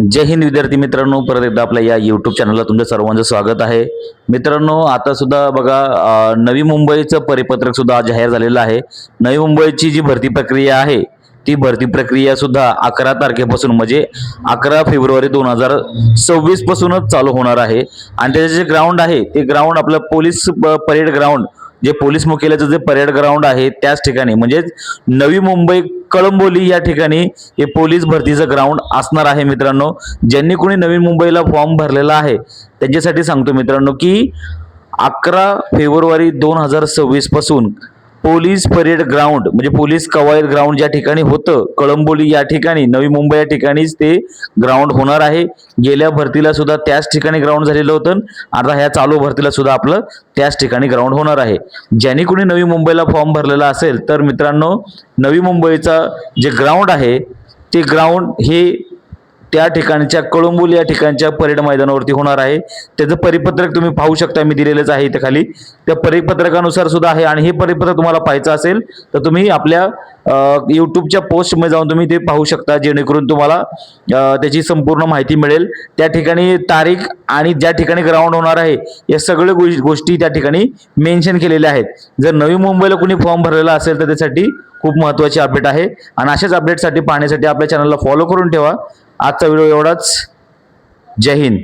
जय हिंद विद्यार्थी मित्रांनो परत एकदा आपल्या या यूट्यूब चॅनलला तुमचं सर्वांचं स्वागत आहे. मित्रांनो आता सुद्धा बघा नवी मुंबईचं परिपत्रक सुद्धा आज जाहीर झालेलं आहे. नवी मुंबईची जी भरती प्रक्रिया आहे ती भरती प्रक्रिया सुद्धा अकरा तारखेपासून म्हणजे अकरा फेब्रुवारी दोन हजार सव्वीस पासूनच चालू होणार आहे. आणि त्याचे जे ग्राउंड आहे ते ग्राउंड आपलं पोलीस परेड ग्राउंड जे पोलीस मुख्यालयाचं जे परेड ग्राउंड आहे त्याच ठिकाणी म्हणजेच नवी मुंबई कळंबोली या ठिकाणी हे पोलीस भरतीचं ग्राउंड असणार आहे मित्रांनो. ज्यांनी कोणी नवीन मुंबईला फॉर्म भरलेला आहे त्यांच्यासाठी सांगतो मित्रांनो की अकरा फेब्रुवारी दोन हजार सव्वीसपासून पोलीस परेड ग्राउंड म्हणजे पोलीस कवायत ग्राउंड ज्या ठिकाणी होतं कळंबोली या ठिकाणी नवी मुंबई या ठिकाणीच ते ग्राउंड होणार आहे. गेल्या भरतीला सुद्धा त्याच ठिकाणी ग्राउंड झालेलं होतं आता ह्या चालू भरतीला सुद्धा आपलं त्याच ठिकाणी ग्राउंड होणार आहे. ज्यांनी कोणी नवी मुंबईला फॉर्म भरलेला असेल तर मित्रांनो नवी मुंबईचा जे ग्राउंड आहे ते ग्राउंड हे त्या ठिकाणच्या कळंबुल या ठिकाणच्या परेड मैदानावरती होणार आहे. त्याचं परिपत्रक तुम्ही पाहू शकता मी दिलेलंच आहे इथे खाली. त्या परिपत्रकानुसार सुद्धा आहे आणि हे परिपत्रक तुम्हाला पाहायचं असेल तर तुम्ही आपल्या युट्यूबच्या पोस्टमध्ये जाऊन तुम्ही ते पाहू शकता जेणेकरून तुम्हाला त्याची संपूर्ण माहिती मिळेल. त्या ठिकाणी तारीख आणि ज्या ठिकाणी ग्राउंड होणार आहे या सगळ्या गोष्टी- गोष्टी त्या ठिकाणी मेन्शन केलेल्या आहेत. जर नवी मुंबईला कुणी फॉर्म भरलेला असेल तर त्यासाठी खूप महत्त्वाची अपडेट आहे. आणि अशाच अपडेटसाठी पाहण्यासाठी आपल्या चॅनलला फॉलो करून ठेवा. आजचा व्हिडिओ एवढाच जय हिंद